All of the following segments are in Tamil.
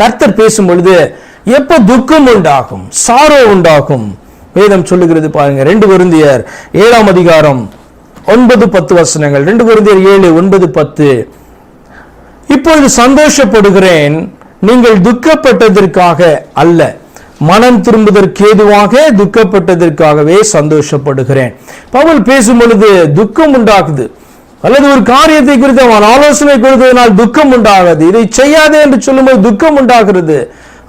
கர்த்தர் பேசும் பொழுது எப்ப துக்கம் உண்டாகும்? சாரோ உண்டாகும்? வேதம் சொல்லுகிறது பாருங்க. ரெண்டு குருந்தியர் ஏழாம் அதிகாரம் ஒன்பது பத்து வசனங்கள். ரெண்டு குருந்தியர் ஏழு ஒன்பது பத்து. இப்பொழுது சந்தோஷப்படுகிறேன். நீங்கள் துக்கப்பட்டதற்காக அல்ல மனம் திரும்புவதற்கு ஏதுவாக துக்கப்பட்டதற்காகவே சந்தோஷப்படுகிறேன். பவுல் பேசும் பொழுது துக்கம் உண்டாகுது. அல்லது ஒரு காரியத்தை குறித்து அவன் ஆலோசனை கொடுத்ததனால் துக்கம் உண்டாகாது. இதை செய்யாதே என்று சொல்லும்போது துக்கம் உண்டாகிறது.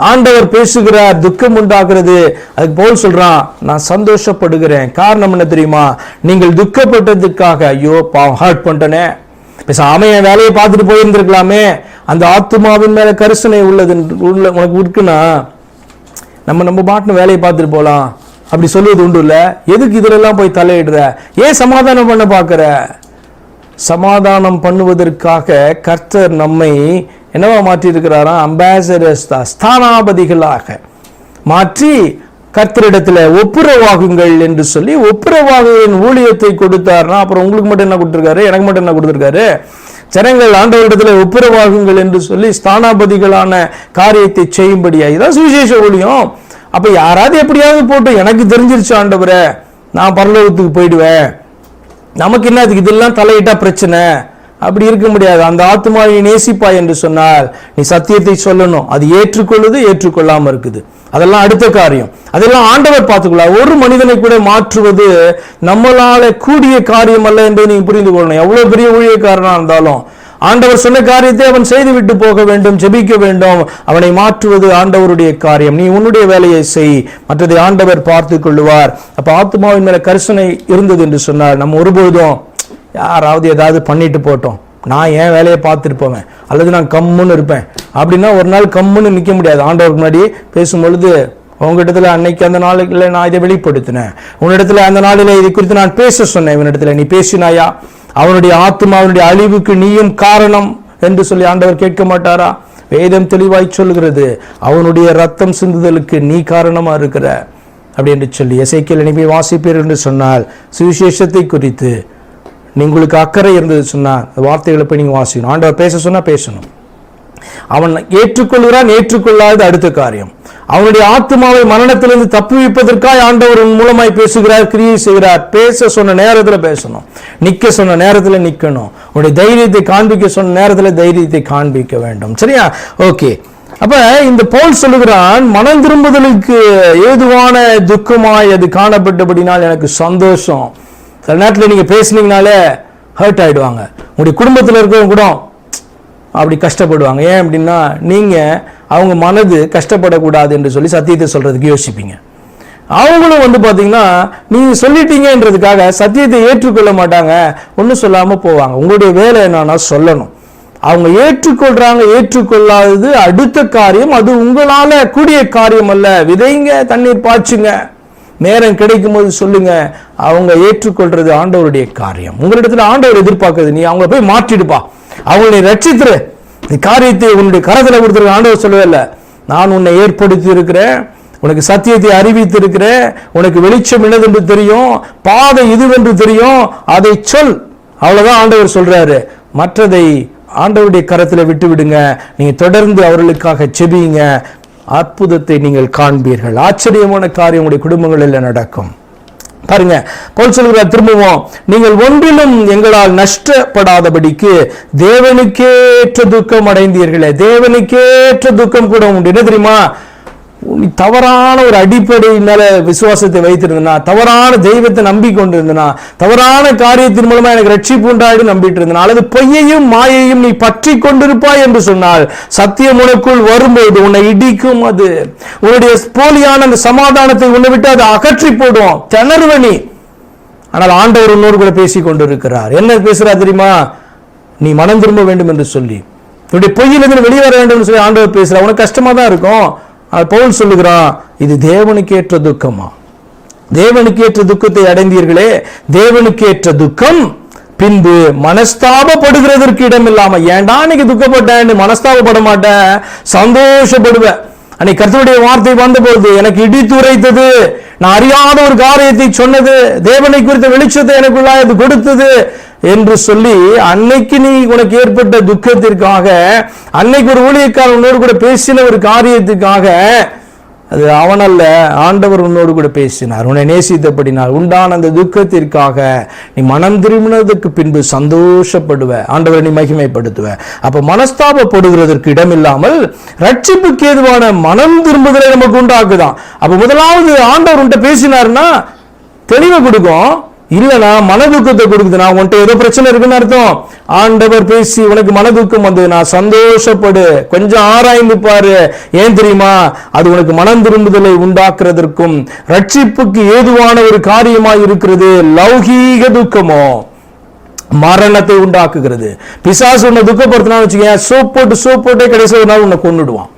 ஆண்டவர் பேசுகிறார் துக்கம் உண்டாகிறது. அதுக்கு போல் சொல்றான் நான் சந்தோஷப்படுகிறேன். காரணம் என்ன தெரியுமா? நீங்கள் துக்கப்பட்டதுக்காக ஐயோ பாவம் ஹர்ட் பண்ணிட்டனே. பேசாம என் வேலையை பார்த்துட்டு போயிருந்திருக்கலாமே. அந்த ஆத்மாவின் மேல கரிசனை உள்ளது உள்ள உனக்கு இருக்குன்னா நம்ம நம்ம பாட்டுன்னு வேலையை பார்த்துட்டு போலாம். அப்படி சொல்லுவது உண்டு இல்லை? எதுக்கு இதுலெல்லாம் போய் தலையிடுற? ஏன் சமாதானம் பண்ண பார்க்குற? சமாதானம் பண்ணுவதற்காக கர்த்தர் நம்மை என்னவா மாற்றியிருக்கிறாரா? இருக்கிறாராம் அம்பாசடர்ஸ் ஸ்தானாபதிகளாக. மாற்றி கர்த்தரிடத்தில் ஒப்புரவாகுங்கள் என்று சொல்லி ஒப்புரவாகுவின் ஊழியத்தை கொடுத்தாருன்னா அப்புறம் உங்களுக்கு மட்டும் என்ன கொடுத்துருக்காரு? எனக்கு மட்டும் என்ன கொடுத்துருக்காரு? ஜனங்கள் ஆண்டவரிடத்தில் ஒப்புரவாகுங்கள் என்று சொல்லி ஸ்தானாபதிகளான காரியத்தை செய்யும்படியா? இதான் சுவிசேஷ ஊழியம். அப்போ யாராவது எப்படியாவது போட்டு எனக்கு தெரிஞ்சிருச்சு ஆண்டவரே நான் பரலோகத்துக்கு போயிடுவேன். நமக்கு என்ன அதுக்கு இதெல்லாம் தலையிட்டா பிரச்சனை? அப்படி இருக்க முடியாது. அந்த ஆத்மாவை நேசிப்பாய் என்று சொன்னால் நீ சத்தியத்தை சொல்லணும். அது ஏற்றுக்கொள்ளுது ஏற்றுக்கொள்ளாம இருக்குது. அதெல்லாம் அடுத்த காரியம். அதெல்லாம் ஆண்டவர் பார்த்துக்கலாம் ஒரு மனிதனை கூட மாற்றுவது நம்மளால கூடிய காரியம் அல்ல என்பதை நீங்க புரிந்து கொள்ளணும். எவ்வளவு பெரிய ஊழியக்காரனா இருந்தாலும் ஆண்டவர் சொன்ன காரியத்தை அவன் செய்து விட்டு போக வேண்டும் ஜெபிக்க வேண்டும். அவனை மாற்றுவது ஆண்டவருடைய காரியம். நீ உன்னுடைய வேலையை செய். மற்றதை ஆண்டவர் பார்த்து கொள்ளுவார். அப்ப ஆத்மாவின் மேல கரிசனை இருந்தது என்று சொன்னார் நம்ம ஒருபோதும் யாராவது ஏதாவது பண்ணிட்டு போட்டோம். நான் என் வேலையை பார்த்துட்டு போவேன். அல்லது நான் கம்முன்னு இருப்பேன். அப்படின்னா ஒரு நாள் கம்முன்னு நிற்க முடியாது. ஆண்டவருக்கு முன்னாடி பேசும் பொழுது உங்ககிட்டத்துல அன்னைக்கு அந்த நாளில் நான் இதை வெளிப்படுத்தினேன். உன்னிடத்துல அந்த நாளில இது குறித்து நான் பேச சொன்னேன். இவனிடத்துல நீ பேசினாயா? அவனுடைய ஆத்மாவுடைய அழிவுக்கு நீயும் காரணம் என்று சொல்லி ஆண்டவர் கேட்க மாட்டாரா? வேதம் தெளிவாய் சொல்கிறது அவனுடைய ரத்தம் சிந்துதலுக்கு நீ காரணமா இருக்கிற? அப்படி என்று சொல்லி இசைக்கல் இனிமே வாசிப்பீர் என்று சொன்னால் சுவிசேஷத்தை குறித்து உங்களுக்கு அக்கறை இருந்தது சொன்னால் வார்த்தைகளை போய் நீங்கள் வாசிக்கணும். ஆண்டவர் பேச சொன்னால் பேசணும். அவன் ஏற்றுக்கொள்கிறான் ஏற்றுக்கொள்ளாதது அடுத்த காரியம். அவனுடைய ஆத்மாவை மரணத்திலிருந்து தப்புவிப்பதற்காக ஆண்டவர் உன் மூலமாய் பேசுகிறார் கிரியை செய்கிறார். பேச சொன்ன நேரத்தில் பேசணும். நிக்க சொன்ன நேரத்தில் நிக்கணும். உன்னுடைய தைரியத்தை காண்பிக்க சொன்ன நேரத்தில் தைரியத்தை காண்பிக்க வேண்டும். சரியா? ஓகே. அப்ப இந்த போல் சொல்லுகிறான் மனம் திரும்புதலுக்கு ஏதுவான துக்கமாய் அது காணப்பட்டபடினால் எனக்கு சந்தோஷம். சில நேரத்தில் நீங்க பேசுனீங்கனாலே ஹர்ட் ஆயிடுவாங்க. உங்களுடைய குடும்பத்தில் இருக்கிறவங்க கூட அப்படி கஷ்டப்படுவாங்க. ஏன் அப்படின்னா நீங்கள் அவங்க மனது கஷ்டப்படக்கூடாது என்று சொல்லி சத்தியத்தை சொல்கிறதுக்கு யோசிப்பீங்க. அவங்களும் வந்து பார்த்தீங்கன்னா நீங்கள் சொல்லிட்டீங்கன்றதுக்காக சத்தியத்தை ஏற்றுக்கொள்ள மாட்டாங்க. ஒன்றும் சொல்லாமல் போவாங்க. உங்களுடைய வேலை என்னன்னா சொல்லணும். அவங்க ஏற்றுக்கொள்றாங்க ஏற்றுக்கொள்ளாதது அடுத்த காரியம். அது உங்களால கூடிய காரியம் அல்ல. விதைங்க தண்ணீர் பாய்ச்சுங்க. நேரம் கிடைக்கும் போது சொல்லுங்க. அவங்க ஏற்றுக்கொள்றது ஆண்டவருடைய காரியம். உங்களிடத்துல ஆண்டவர் எதிர்பார்க்குறது நீ அவங்கள போய் மாற்றிடுப்பா. அவங்களை ரட்சித்துரு இந்த காரியத்தை உன்னுடைய கரத்தில் கொடுத்துருக்க ஆண்டவர் சொல்லவே நான் உன்னை ஏற்படுத்தி இருக்கிறேன் உனக்கு சத்தியத்தை அறிவித்து இருக்கிறேன் உனக்கு வெளிச்சம் என்னதென்று தெரியும் பாதை இதுவென்று தெரியும் அதை சொல். அவ்வளோதான் ஆண்டவர் சொல்கிறாரு மற்றதை ஆண்டவருடைய கரத்தில் விட்டு விடுங்க நீங்கள் தொடர்ந்து அவர்களுக்காக செபியுங்க. அற்புதத்தை நீங்கள் காண்பீர்கள். ஆச்சரியமான காரியம் உங்களுடைய குடும்பங்களில் நடக்கும். பாருங்க பவுல் சொல்கிறார் திரும்பவும். நீங்கள் ஒன்றிலும் எங்களால் நஷ்டப்படாதபடிக்கு தேவனுக்கேற்ற துக்கம் அடைந்தீர்களே. தேவனுக்கேற்ற துக்கம் கூட உண்டு. என்ன தெரியுமா? நீ தவறான ஒரு அடிப்படை மேல விசுவாசத்தை வைத்திருந்தனா தவறான தெய்வத்தை நம்பி கொண்டிருந்தனா தவறான காரியத்தின் மூலமா எனக்கு ரட்சிப்பு உண்டாயிடு நம்பிட்டு இருந்தனா அல்லது பொய்யையும் மாயையும் நீ பற்றி கொண்டிருப்பாய் என்று சொன்னால் சத்தியம் உனக்குள் வரும்போது உன்னை இடிக்கும் அது. உன்னுடைய போலியான அந்த சமாதானத்தை உன்னை விட்டு அதை அகற்றி போடும். திணறுவ நீ. ஆனால் ஆண்டவர் உன்னோடு கூட பேசி கொண்டிருக்கிறார். என்ன பேசுறா தெரியுமா? நீ மனம் திரும்ப வேண்டும் என்று சொல்லி. உன்னுடைய பொய்யிலிருந்து வெளியே வர வேண்டும் என்று சொல்லி ஆண்டவர் பேசுறா உனக்கு கஷ்டமா தான் இருக்கும். பவுல் சொல்லுகிறான் இது தேவனுக்கு ஏற்ற துக்கமா? தேவனுக்கு ஏற்ற துக்கத்தை அடைந்தீர்களே தேவனுக்கு ஏற்ற துக்கம் பின்பு மனஸ்தாபப்படுகிறதற்கு இடம் இல்லாம ஏன்டா இன்னைக்கு துக்கப்பட்டேன் மனஸ்தாபப்பட மாட்டேன் சந்தோஷப்படுவேன். அன்னைக்கு கர்த்தருடைய வார்த்தை வந்தபோது எனக்கு இடித்து உரைத்தது நான் அறியாத ஒரு காரியத்தை சொன்னது தேவனை குறித்த வெளிச்சத்தை எனக்குள்ளாய் அது கொடுத்தது என்று சொல்லி அன்னைக்கு நீ உனக்கு ஏற்பட்ட துக்கத்திற்காக அன்னைக்கு ஒரு ஊழியக்காரன் உன்னோடு கூட பேசின ஒரு காரியத்துக்காக அது அவனல்ல ஆண்டவர் உன்னோடு கூட பேசினார். உன்னை நேசித்தபடினார் உண்டான அந்த துக்கத்திற்காக நீ மனம் திரும்பினதுக்கு பின்பு சந்தோஷப்படுவ. ஆண்டவரை நீ மகிமைப்படுத்துவ. அப்ப மனஸ்தாபப்படுகிறதற்கு இடமில்லாமல் ரட்சிப்புக்கு ஏதுவான மனம் திரும்புதலை நமக்கு உண்டாக்குதான். அப்ப முதலாவது ஆண்டவர் உன்கிட்ட பேசினார்னா தெளிவை கொடுக்கும். இல்லைனா மனதுக்கத்தை கொடுக்குதுன்னா உன்கிட்ட ஏதோ பிரச்சனை இருக்குன்னு அர்த்தம். ஆண்டவர் பேசி உனக்கு மனதுக்கம் நான் சந்தோஷப்படு. கொஞ்சம் ஆராய்ந்து பாரு. ஏன் தெரியுமா? அது உனக்கு மனம் திரும்புதலை உண்டாக்குறதற்கும் ரட்சிப்புக்கு ஏதுவான ஒரு காரியமாய் இருக்கிறது. லௌகீக துக்கமோ மரணத்தை உண்டாக்குகிறது. பிசாசு உன்னை துக்கப்படுத்தினா வச்சுக்கேன் சோப் போட்டு சோப் போட்டே கடைசி ஒரு நாள் உன்னை கொண்டுடுவான்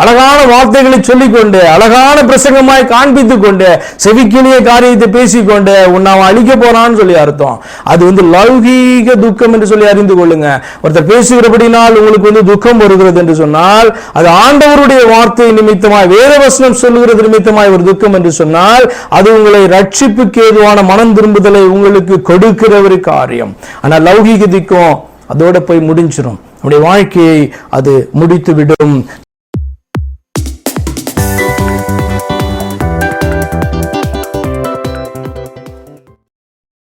அழகான வார்த்தைகளை சொல்லிக்கொண்டு அழகான பிரசங்கமாய் காண்பித்து கொண்டு செவிக்கினிய காரியத்தை பேசிக்கொண்டு உன்னை அவன் அழிக்க போறான்னு சொல்லி அர்த்தம். அது வந்து லௌகீக துக்கம் என்று சொல்லி அறிந்து கொள்ளுங்க. ஒருத்தர் பேசுகிறபடினால் உங்களுக்கு வந்து துக்கம் வருகிறது என்று சொன்னால் அது ஆண்டவருடைய வார்த்தை நிமித்தமாய் வேத வசனம் சொல்லுகிறது நிமித்தமாய் ஒரு துக்கம் என்று சொன்னால் அது உங்களை ரட்சிப்புக்கு ஏதுவான மனம் திரும்புதலை உங்களுக்கு கொடுக்கிற ஒரு காரியம். ஆனால் லௌகீக துக்கம் அதோட போய் முடிஞ்சிடும் நம்முடைய வாழ்க்கையை அது முடித்து விடும்